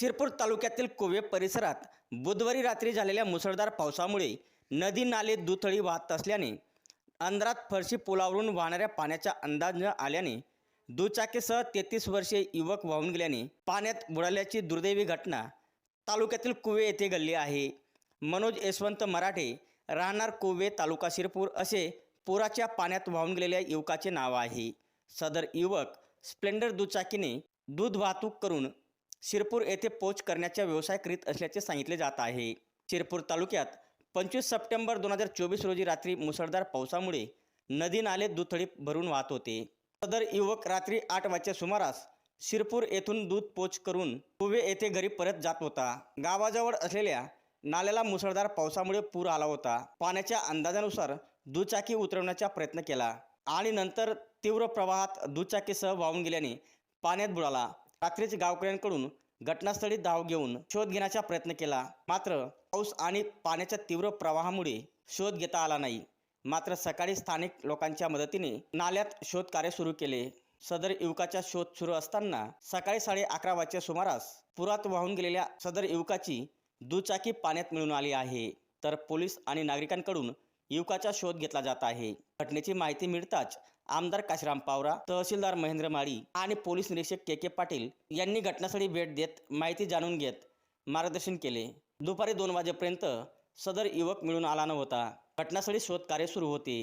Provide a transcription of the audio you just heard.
शिरपूर तालुक्यातील कोवे परिसरात बुधवारी रात्री झालेल्या मुसळधार पावसामुळे नदी नाले दुथळी वाहत असल्याने अंधारात फरशी पुलावरून वाहणाऱ्या पाण्याचा अंदाज न आल्याने दुचाकीसह तेहतीस वर्षीय युवक वाहून गेल्याने पाण्यात बुडाल्याची दुर्दैवी घटना तालुक्यातील कुवे येथे घडली आहे. मनोज यशवंत मराठे राहणार कुवे तालुका शिरपूर असे पुराच्या पाण्यात वाहून गेलेल्या युवकाचे नाव आहे. सदर युवक स्प्लेंडर दुचाकीने दूध वाहतूक करून शिरपूर येथे पोच करण्याचा व्यवसाय करीत असल्याचे सांगितले जात आहे. शिरपूर तालुक्यात पंचवीस सप्टेंबर दोन हजार चोवीस रोजी रात्री मुसळधार पावसामुळे नदी नाले दुथडी भरून वाहत होते. सदर युवक रात्री आठ वाजच्या सुमारास शिरपूर येथून दूध पोच करून कुवे येथे घरी परत जात होता. गावाजवळ असलेल्या नाल्याला मुसळधार पावसामुळे पूर आला होता. पाण्याच्या अंदाजानुसार दुचाकी उतरवण्याचा प्रयत्न केला आणि नंतर तीव्र प्रवाहात दुचाकीसह वाहून गेल्याने पाण्यात बुडाला. रात्रीच गावकऱ्यांकडून घटनास्थळी धाव घेऊन शोध घेण्याचा प्रयत्न केला. मात्र पाऊस आणि पाण्याच्या तीव्र प्रवाहामुळे शोध घेता आला नाही. मात्र सकाळी स्थानिक लोकांच्या मदतीने नाल्यात शोध कार्य सुरू केले. सदर युवकाचा शोध सुरू असताना सकाळी साडे अकरा वाजच्या सुमारास पुरात वाहून गेलेल्या सदर युवकाची दुचाकी पाण्यात मिळून आली आहे. तर पोलीस आणि नागरिकांकडून युवकाचा शोध घेतला जात आहे. घटनेची माहिती मिळताच आमदार काशीराम पावरा तहसीलदार महेंद्र माळी आणि पोलीस निरीक्षक के के पाटील यांनी घटनास्थळी भेट देत माहिती जाणून घेत मार्गदर्शन केले. दुपारी दोन वाजेपर्यंत सदर युवक मिळून आला नव्हता. घटनास्थळी शोध कार्य सुरू होते.